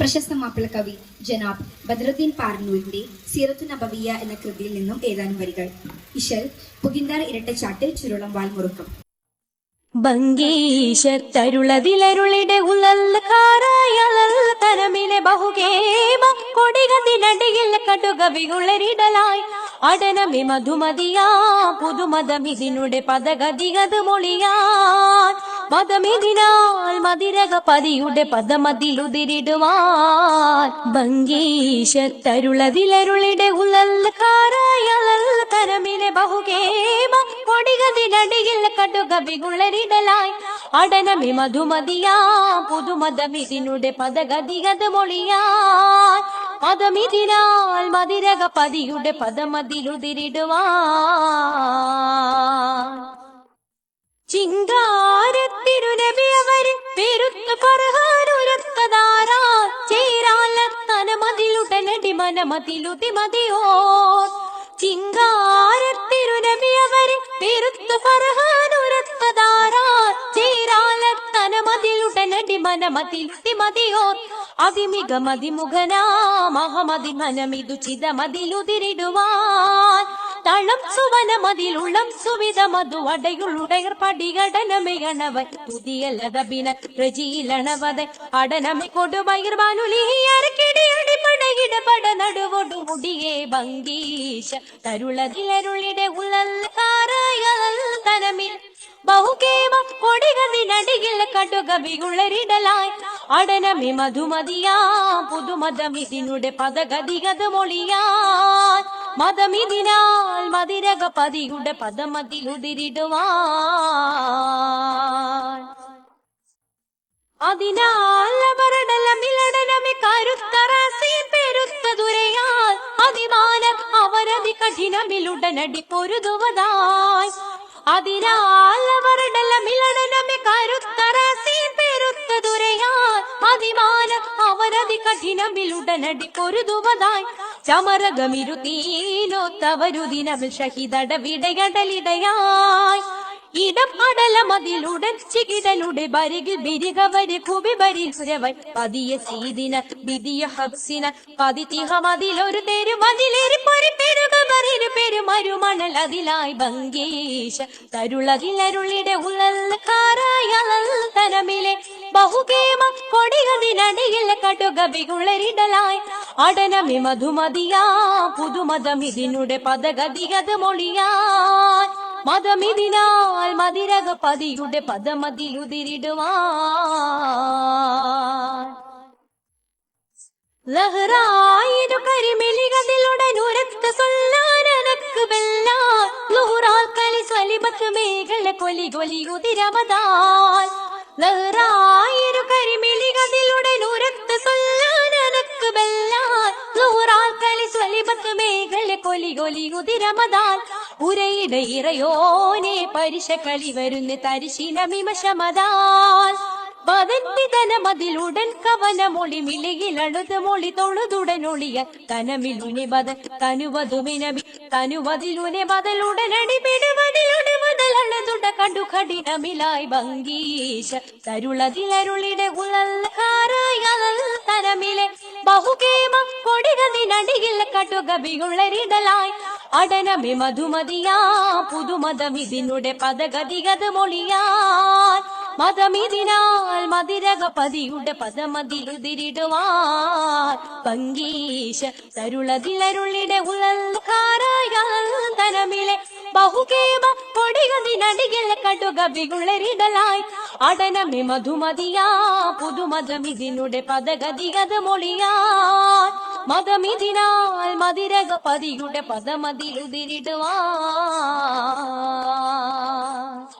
പ്രശസ്ത മാപ്പിള കവി ജനാബ് ബദ്രുദ്ദീൻ പാർനൂരിന്റെ സീറത്തു നബവിയ എന്ന കൃതിയിൽ നിന്നും ഏതാനും വരികൾ. ഇശൽ പുകിന്താർ ഇരട്ടച്ചാട്ട് ചുരുളം വാൽമുറുക്കം ഭംഗീശത്തരുളതിലരുളിടെ ഉലൽക്കാരായലൽ തരമിലെ ബഹുകേമ കൊടികതിനടിയിൽ കടുകവികുളരിടലായി അടനമി മധുമതിയാ പുതുമതമിതിനുടെ പദഗതികത് മൊളിയാൻ മതമിതിനാൽ മതിരക പതിയുടെ പദമതിലുതിരിടുവാൻ ഭംഗീശത്തരുളതിലരുളിടെ തരുളതിലരുളിടെ തരമിലെ ബഹുകേമ കൊടികതിനടിയിൽ കടുകവികുളരിടലായി അടനമി മധുമതിയാ പുതുമതമിതിനുടെ പദഗതികത് മൊളിയാൻ മതമിതിനാൽ മതിരക പതിയുടെ പദമതിലുതിരിടുവാൻ. ചിങ്കാരത്തിരുനബി അവര് പെരുത്തു പറഹാനുരത്തതാരാ ചേരാലത്തനമതിലുടനടി മനമതിലുതി മതിയോ ചിങ്കാരത്തിരുനബി അവര് പെരുത്തു പറഹാനുരത്തതാരാ ചേരാലത്തനമതിലുടനടി മനമതിലുതി മതിയോ അതിമിക മതിമുഖനാ മഹമതി മനമിതു ചിതമതിലുതിരിടുവാൻ തളം സുവന മതിലുള്ളം സുവിധ മധു അടയുള്ളുടയർ പടികടനമയണവൻ തുതിയല്ലതബിന പ്രജിയിലണവത അടനമി കൊടുവയർ വാനുലിയറക്കിടിയടി പടകിട പട നടുവൊടു മുടിയേ ഭംഗീശ. തരുളതിലരുളിടെ ഉള്ളൽക്കാരായൽ തനമിൽ. ബഹുകേമ കൊടികതിനടിയിൽ കടുകവികുളരിടലായി അടനമി മധുമതിയാ പുതുമതമിതിനുടെ പദഗതികത് മൊളിയാൻ മതമിതിനാൽ മതിരക പതിയുടെ പദമതിലുതിരിടുവാൻ. അതിനാൽ ദുരയാൽ അതിമാന അവരതി കഠിനമിലുടനടി പൊരുതുവതായി. ദുരയാൽ അവരതി കഠിനമിലുടനടി പൊരുതുവതായി. ചമരകമിരുതീനൊത്തവരുദിനമിൽ ഷഹിദട വിടയടലിടയായി. ഇടം അടലമതിലുടൻ ചികിടലുടെ ബരികിൽ ബിരികവര് കുബി ബരിസുരവൻ പതിയ സീതിന വിധിയ ഹബ്സിന പതിതിഹമതിലൊരു തെരുമതിലേറി പൊരി പെരുക ബരിരു പെരുമരുമണൽ അതിലായി ഭംഗീശ. ഉള്ളൽ കാറായ തനമിലെ ബഹുകേമ കൊടികതിനടിയിൽ കടുകവികുളരിടലായി അടനമി മധുമതിയാ പുതുമതമിതിനുടെ പദഗതികത് മൊളിയാൻ മതമിതിനാൽ മതിരക പതിയുടെ പദമതിലുതിരിടുവാൻ. ലഹറായിരു കരിമിലികതിലുടനുരത്ത് സൊല്ലാനനക്ക് വെല്ലാൻ. ലുഹുറാൽ കളി സ്വലിബത്ത് മേഘല കൊലി കൊലി ഉതിരവതാൽ ലഹറായിരു കരിമിലികതിലുടനുരത്ത് സൊല്ലാനനക്ക് വെല്ലാൻ ലുഹുറാൽ കളി സ്വലിബത്ത് മേഘല കൊലി കൊലി ഉതിരമതാൽ. ഉരയിട ഇറയോനെ പരിശ കളി വരുന്ന തരിശിന മിമശമതാൽ. പതന്തിതന മതിലുടൻ കവന മൊളി മിളിയിലഴുത് മൊളി തൊഴുതുടനൊളിയ തനമിലുനെ ബദൽ തനുവതുമിനമി തനുവതിലുനെ ബദലുടനടി ബദലഴുതുട കണ്ടു കഠിനമിലായി ഭംഗീശ. തരുളതിലരുളിടെ ഉളൽക്കാരായ തരമിലെ ബഹുകേമ കൊടികതിനടിയിൽ കടുകവികുളരിടലായി അടനമി മധുമതിയാ പുതുമതമിതിനുടെ പദഗതിഗത മൊളിയാൻ മതമിതിനാൽ മതിരക പതിയുടെ പദമതിലുതിരിടുവാൻ പങ്കീശ തരുളതിലരുളിടെ ഉളൽക്കാരായ ബഹുകേമ ബഹുകേമ കടുക വികുളരിടലായി. അടനമി മധുമതിയാ പുതുമതമിതിനുടെ പദഗതികത് മൊളിയാൻ മതമിതിനാൽ മതിരക പതിയുടെ പദമതിലുതിരിടുവാൻ.